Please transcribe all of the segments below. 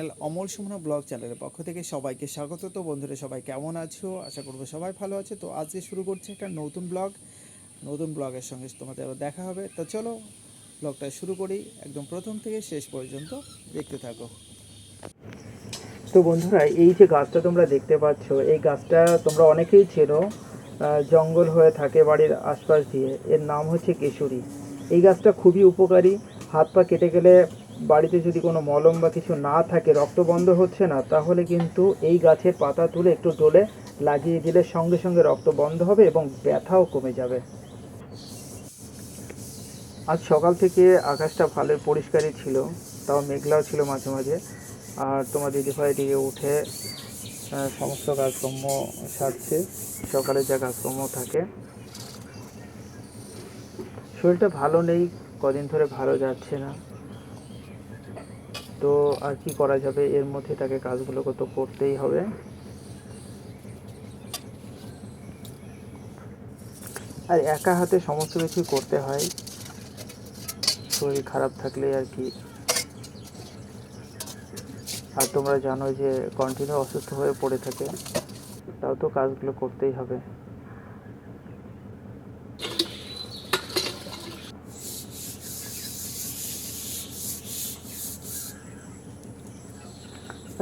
Channel Amal Sumana blog চ্যানেলের পক্ষ থেকে সবাইকে স্বাগত। তো বন্ধুরা, সবাই কেমন আছো? আশা করব সবাই ভালো আছে। তো আজকে শুরু করছি একটা নতুন ব্লগ। নতুন ব্লগের সঙ্গে তোমাদের আবার দেখা হবে। তো চলো ব্লগটা শুরু করি। একদম প্রথম থেকে শেষ পর্যন্ত দেখতে থাকো। তো বন্ধুরা, এই যে গাছটা তোমরা দেখতে পাচ্ছ, এই গাছটা তোমরা অনেকেই চেনো জঙ্গল হয়ে থাকে বাড়ির আশপাশ দিয়ে। এর নাম হচ্ছে কেশরী। এই গাছটা খুবই উপকারী। হাত পা কেটে গেলে বাড়িতে যদি কোনো মলম বা কিছু না থাকে, রক্ত বন্ধ হচ্ছে না, তাহলে কিন্তু এই গাছের পাতা তুলে একটু ডোলে লাগিয়ে দিলে সঙ্গে সঙ্গে রক্ত বন্ধ হবে এবং ব্যথাও কমে যাবে। আজ সকাল থেকে আকাশটা ভালো পরিষ্কারই ছিল, তাও মেঘলাও ছিল মাঝে মাঝে। আর তোমার দিদিভাই দিকে উঠে সমস্ত কাজকর্ম সারছে, সকালে যা কাজকর্ম থাকে। শরীরটা ভালো নেই, কদিন ধরে ভালো যাচ্ছে না। তো, আর কি করা যাবে? এর মধ্যে তাকে কাজগুলোকে তো করতেই হবে। আর একা হাতে সমস্ত কিছু করতে হয়। শরীর খারাপ থাকলে আর কি। আর তোমরা জানো যে কন্টিনিউ অসুস্থ হয়ে পড়ে থাকে, তাও তো কাজগুলো করতেই হবে।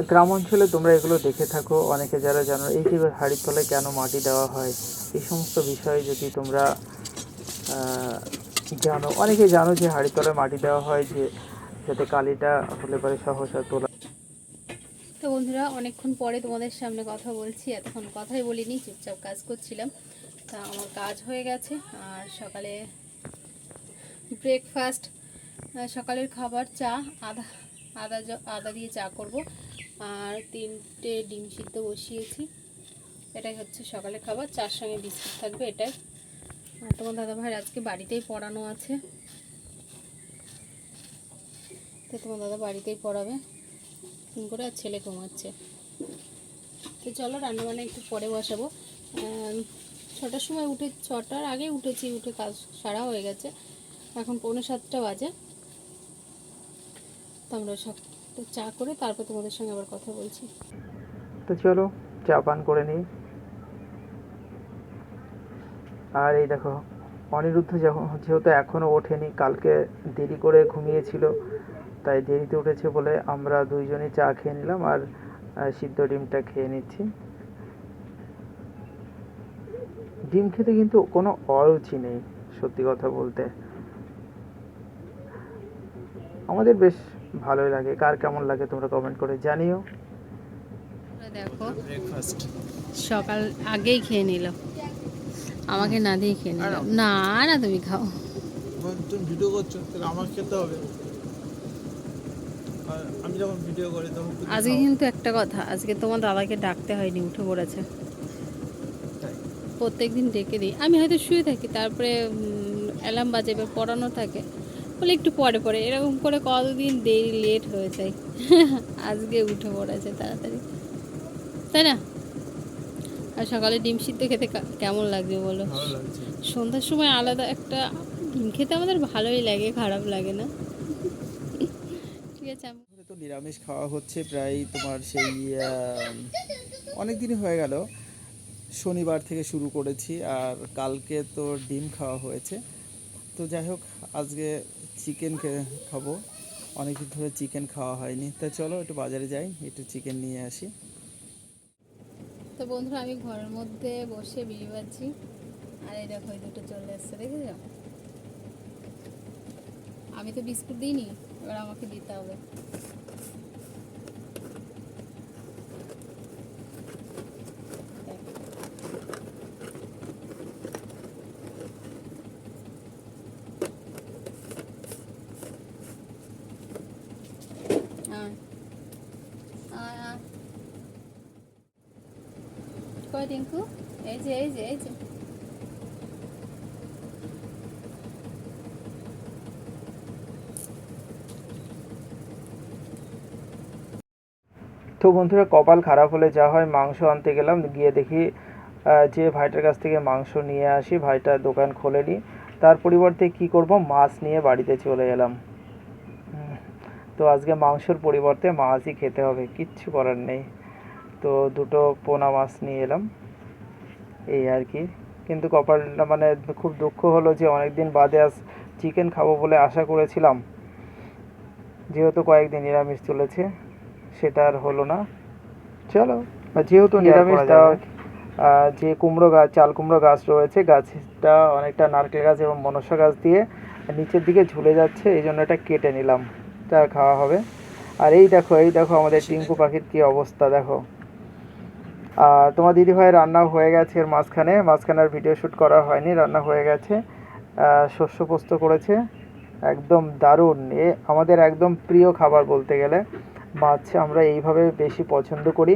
গ্রাম অঞ্চলে তোমরা এগুলো দেখে থাকো। অনেকে যারা জানো, এই যে হাড়ির তলায় কেন মাটি দেওয়া হয়, এই সমস্ত বিষয়ে যদি তোমরা জানো। অনেকে জানো যে হাড়ির তলায় মাটি দেওয়া হয়, যে যাতে কালিটা হলে পরে সহসা তোলা। তো বন্ধুরা, অনেকক্ষণ পরে তোমাদের সামনে কথা বলছি। এতক্ষণ কথাই বলিনি, চুপচাপ কাজ করছিলাম। তা আমার কাজ হয়ে গেছে, আর সকালে ব্রেকফাস্ট সকালের খাবার, চা, আদা আদা আদা দিয়ে চা করব। আর তিনটে ডিম সিদ্ধ বসিয়েছি। এটাই হচ্ছে সকালের খাবার, চার সঙ্গে বিস্কুট থাকবে এটাই। আর তোমার দাদাভাইয়ের আজকে বাড়িতেই পড়ানো আছে। তো তোমার দাদা বাড়িতেই পড়াবে। ফোন করে আর ছেলে ঘুমাচ্ছে। তো চলো রান্নাবান্না একটু পরে বসাবো। ছটার সময় উঠে, ছটার আগে উঠেছি, উঠে কাজ সারা হয়ে গেছে। এখন পৌনে সাতটা বাজে। তো আমরা সব তো চা করে তারপর তোমাদের সঙ্গে আবার কথা বলছি। তো চলো, চা পান করে নিই। আর এই দেখো, অনিরুদ্ধ যখন যেহেতু এখনও ওঠেনি, কালকে দেরি করে ঘুমিয়েছিল, তাই দেরিতে উঠেছে বলে আমরা দুইজনই চা খেয়ে নিলাম আর সিদ্ধ ডিমটা খেয়ে নিচ্ছি। ডিম খেতে কিন্তু কোনো অরুচি নেই, সত্যি কথা বলতে। আমাদের বেশ ভালোই লাগে। কার কেমন লাগে তোমরা কমেন্ট করে জানিও। দেখো ব্রেকফাস্ট সকাল আগেই খেয়ে নিল আমাকে না দিয়ে খেয়ে নিল না না তুমি খাও। তুমি ভিডিও করছ তাহলে আমার খেতে হবে। আমি যখন ভিডিও করি তখন আজকে কিন্তু একটা কথা আজকে তোমার দাদাকে ডাকতে হয়নি উঠে পড়েছে। প্রত্যেক দিন ডেকে দিই। আমি হয়তো শুয়ে থাকি তারপরে অ্যালার্ম বাজে এবার পড়ানো থাকে। বলে একটু পরে পরে। এরকম করে কতদিন দেরি লেট হয়ে যায়? আজকে উঠে পড়েছে তাড়াতাড়ি। তাই না? আর সকালে ডিম সিদ্ধ খেতে কেমন লাগবে বলো? সন্ধ্যার সময় আলাদা একটা ডিম খেতে আমাদের ভালোই লাগে খারাপ লাগে না। ঠিক আছে তো নিরামিষ খাওয়া হচ্ছে প্রায় তোমার সেই অনেক দিনই হয়ে গেল। শনিবার থেকে শুরু করেছি আর কালকে তো ডিম খাওয়া হয়েছে। তো যাই হোক আজকে চিকেন খাব। অনেকদিন ধরে চিকেন খাওয়া হয়নি। তা চলো একটু বাজারে যাই, একটু চিকেন নিয়ে আসি। তো বন্ধুরা, আমি ঘরের মধ্যে বসে বিয়ে বাজছি আর এই দেখো, এই দুটো চলে আসছে দেখে যাও আমি তো বিস্কুট দিইনি, এবার আমাকে দিতে হবে। টিঙ্কু এই যে এই যে এই যে। তো বন্ধুরা, কপাল খারাপ হলে যা হয়, মাংস আনতে গেলাম, গিয়ে দেখি যে ভাইটার কাছ থেকে মাংস নিয়ে আসি, ভাইটা দোকান খোলেনি। তার পরিবর্তে কি করব? মাছ নিয়ে বাড়িতে চলে এলাম। তো আজকে মাংসর পরিবর্তে মাছই খেতে হবে, কিচ্ছু করার নেই। তো দুটো পোনা মাছ নিয়ে এলাম। এই আর কি। কিন্তু কপালটা মানে খুব দুঃখ হলো যে অনেক দিন বাদে আজ চিকেন খাব বলে আশা করেছিলাম। যেহেতু কয়েকদিন নিরামিষ চলেছে সেটা আর হলো না। চলো যেহেতু নিরামিষ আহ, যে কুমড়ো গাছ চাল কুমড়ো গাছ রয়েছে গাছটা অনেকটা নারকেল গাছ এবং মনসা গাছ দিয়ে নিচের দিকে ঝুলে যাচ্ছে এই জন্য এটা কেটে নিলাম। তা খাওয়া হবে। আর এই দেখো এই দেখো আমাদের টিঙ্কু পাখির কি অবস্থা দেখো। আর তোমার দিদি ভাই রান্না হয়ে গেছে এর মাঝখানে। মাঝখানে আর ভিডিও শ্যুট করা হয়নি রান্না হয়ে গেছে। শস্য পোস্ত করেছে। একদম দারুণ। এ আমাদের একদম প্রিয় খাবার বলতে গেলে। মাছ আমরা এইভাবে বেশি পছন্দ করি।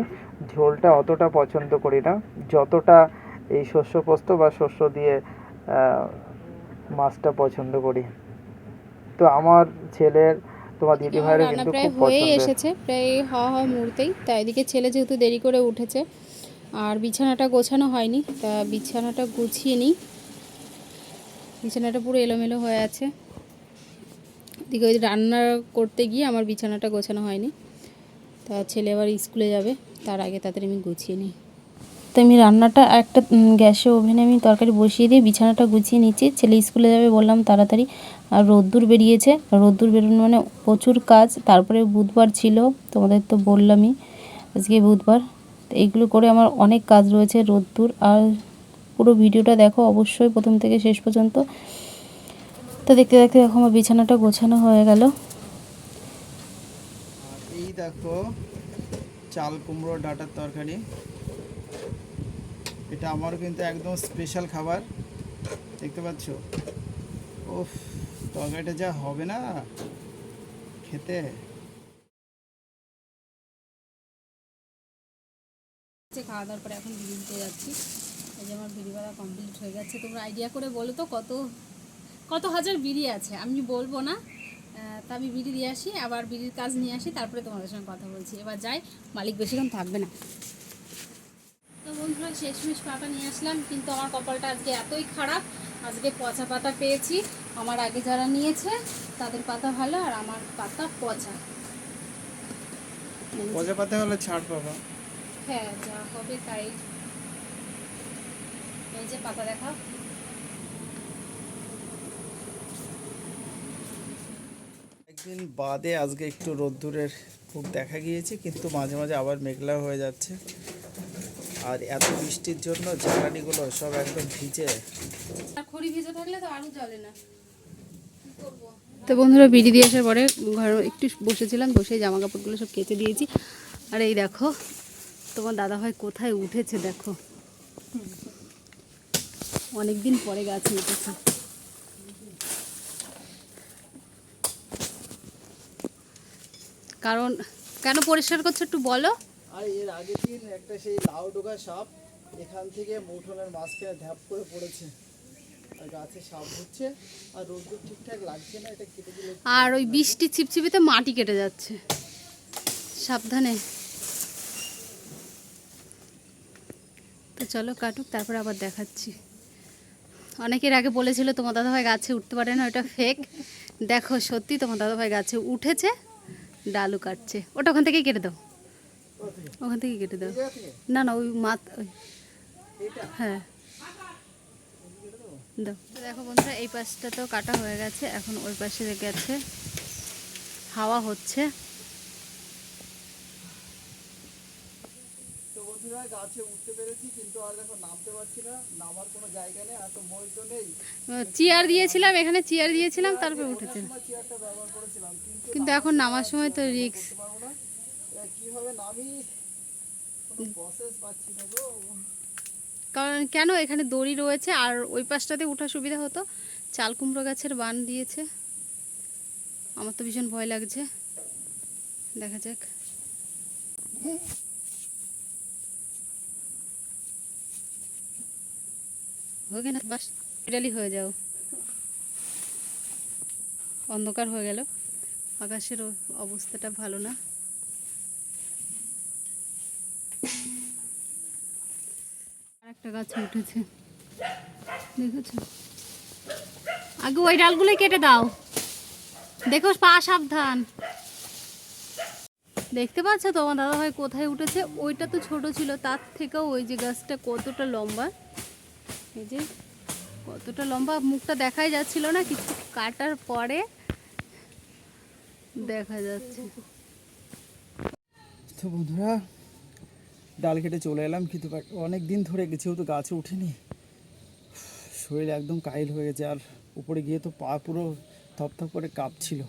ঝোলটা অতটা পছন্দ করি না। যতটা এই শস্য পোস্ত বা শস্য দিয়ে মাছটা পছন্দ করি। তো আমার ছেলের তোমার দিদি রান্না কিন্তু খুব হয়েই পছন্দের। এসেছে। প্রায় হওয়া হওয়া মুহূর্তেই। তাই এদিকে ছেলে যেহেতু দেরি করে উঠেছে আর বিছানাটা গোছানো হয়নি, তা বিছানাটা গুছিয়ে নিই। বিছানাটা পুরো এলোমেলো হয়ে আছে। এদিকে ওই রান্না করতে গিয়ে আমার বিছানাটা গোছানো হয়নি। তা ছেলে আবার স্কুলে যাবে, তার আগে তাদের আমি গুছিয়ে নিই। তো আমি রান্নাটা একটা গ্যাসে ওভেনে আমি তরকারি বসিয়ে দিয়ে বিছানাটা গুছিয়ে নিচ্ছি। ছেলে স্কুলে যাবে বললাম তাড়াতাড়ি, আর রোদ্দুর বেরিয়েছে। রোদ্দুর বেরোনো মানে প্রচুর কাজ, তারপরে বুধবার ছিল, তোমাদের তো বললামই, আজকে বুধবার। তো এইগুলো করে আমার অনেক কাজ রয়েছে রোদ্দুর। আর পুরো ভিডিওটা দেখো অবশ্যই প্রথম থেকে শেষ পর্যন্ত। তো দেখতে দেখতে দেখো আমার বিছানাটা গোছানো হয়ে গেল। এই দেখো চাল কুমড়ো ডাটার তরকারি। এটা আমার কিন্তু একদম স্পেশাল খাবার। দেখতে পাচ্ছ? ওফ তরকারিটা যা হবে না? খেতে? খাওয়া দাওয়ার পরে এখন বিড়ি দিতে যাচ্ছি। এই যে আমার বিড়ি বাড়া কমপ্লিট হয়ে গেছে। তোমরা আইডিয়া করে বলো তো কত কত হাজার বিড়ি আছে? আমি বলব না। তা আমি বিড়ি দিয়ে আসি, আবার বিড়ির কাজ নিয়ে আসি, তারপরে তোমাদের সঙ্গে কথা বলছি। এবার যাই, মালিক বেশিক্ষণ থাকবে না। তো বন্ধুরা, শেষমেশ পাতা নিয়ে আসলাম, কিন্তু আমার কপালটা আজকে এতই খারাপ। আজকে পচা পাতা পেয়েছি। আমার আগে যারা নিয়েছে, তাদের পাতা ভালো আর আমার পাতা পচা। পচা পাতা হলে ছাড় পাবা। হ্যাঁ যা হবে তাই। এই যে পাতা দেখা একদিন বাদে আজকে একটু রোদ্দুরের খুব দেখা গিয়েছে কিন্তু মাঝে মাঝে আবার মেঘলা হয়ে যাচ্ছে। আর এত বৃষ্টির জন্য জ্বালানিগুলো সব একদম ভিজে। আর খড়ি ভেজে থাকলে তো আরও জ্বলে না। তো বন্ধুরা বিড়ি দিয়ে আসার পরে ঘর একটু বসেছিলাম বসে জামা কাপড়গুলো সব কেচে দিয়েছি। আর এই দেখো তোমার দাদা ভাই কোথায় উঠেছে দেখো। অনেক দিন পরে গাছে উঠেছে। কারণ কেন পরিষ্কার করছ একটু বলো? আর এর আগের দিন একটা সেই লাউ ডোকা সাপ এখান থেকে মৌঠনের মাঝখানে ধ্যাপ করে পড়েছে। আর গাছে সাপ হচ্ছে আর রোদ্দুর ঠিকঠাক লাগছে না এটা কেটে দিলে আর ওই বৃষ্টি ছিপছিপিতে মাটি কেটে যাচ্ছে। সাবধানে। চলো কাটুক, তারপর আবার দেখাচ্ছি। অনেকের আগে বলেছিল, তোমার দাদাভাই গাছে উঠতে পারে না, ওটা ফেক দেখো, সত্যি তোমার দাদাভাই গাছে উঠেছে, ডালু কাটছে। ওটা ওখান থেকেই কেটে দাও। ওখান থেকেই কেটে দাও। না না, ওই মাত ওই হ্যাঁ। দাও। দেখো বন্ধুরা, এই পাশটা তো কাটা হয়ে গেছে, এখন ওই পাশে গেছে হাওয়া হচ্ছে। তো গাছে উঠতে পেরেছি কিন্তু আর দেখো নামতে পারছি না নামার কোনো জায়গা নেই আর তো মই তো নেই। চেয়ার দিয়েছিলাম এখানে চেয়ার দিয়েছিলাম তারপরে উঠেছে চেয়ারটা ব্যবহার করেছিলাম কিন্তু এখন নামার সময় তো রিক্স করতে পারব না। এবার কীভাবে নামি প্রসেস পাচ্ছি না গো। কারণ কেন? এখানে দড়ি রয়েছে আর ওই পাশটাতে ওঠার সুবিধা হতো। চাল কুমড়ো গাছের বান দিয়েছে। আমার তো ভীষণ ভয় লাগছে। দেখা যাক। হয়ে বাস বিড়ালি হয়ে যাও। অন্ধকার হয়ে গেল। আকাশের অবস্থাটা ভালো না। একটা গাছ উঠেছে। দেখেছ? আগে ওই ডালগুলোই কেটে দাও। দেখো, পা সাবধান। দেখতে পাচ্ছ তো আমার দাদাভাই কোথায় উঠেছে? ওইটা তো ছোট ছিল, তার থেকেও ওই যে গাছটা কতটা লম্বা। এই যে কতটা লম্বা, মুখটা দেখাই যাচ্ছিল না, কিছু কাটার পরে দেখা যাচ্ছে। তো বন্ধুরা, ডাল কেটে চলে এলাম, কিন্তু অনেক দিন ধরে গেছি তো গাছে উঠিনি। শরীর একদম কাইল হয়ে গেছে, আর উপরে গিয়ে তো পা পুরো থপথপ করে কাঁপছিল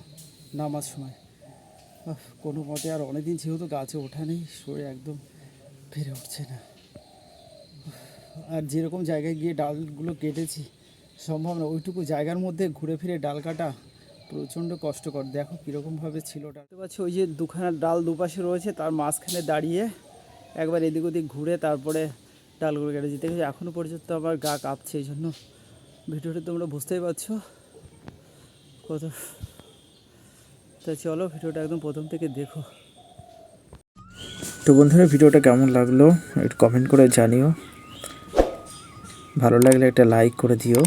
নামার সময়। কোনো মতে আর অনেক দিন যেহেতু গাছে ওঠা নেই, শরীর একদম ফিরে উঠছে না। আর যেরকম জায়গায় গিয়ে ডালগুলো কেটেছি সম্ভব না। ওইটুকু জায়গার মধ্যে ঘুরে ফিরে ডাল কাটা প্রচণ্ড কষ্টকর। দেখো কীরকমভাবে ছিল ডাল। দেখতে পাচ্ছি ওই যে দুখানা ডাল দুপাশে রয়েছে তার মাঝখানে দাঁড়িয়ে একবার এদিক ওদিক ঘুরে তারপরে ডালগুলো কেটেছি। দেখেছি এখনও পর্যন্ত আমার গা কাঁপছে এই জন্য। ভিডিওটা তোমরা বুঝতেই পারছ কত। তা চলো ভিডিওটা একদম প্রথম থেকে দেখো। তো বন্ধুরা ভিডিওটা কেমন লাগল একটু কমেন্ট করে জানিও। ভালো লাগলে একটা লাইক করে দিও।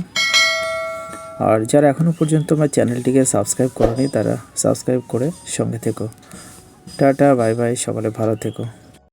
আর যারা এখনও পর্যন্ত আমার চ্যানেলটিকে সাবস্ক্রাইব করেনি, তারা সাবস্ক্রাইব করে সঙ্গে থেকো। টাটা বাই বাই সকালে ভালো থেকো।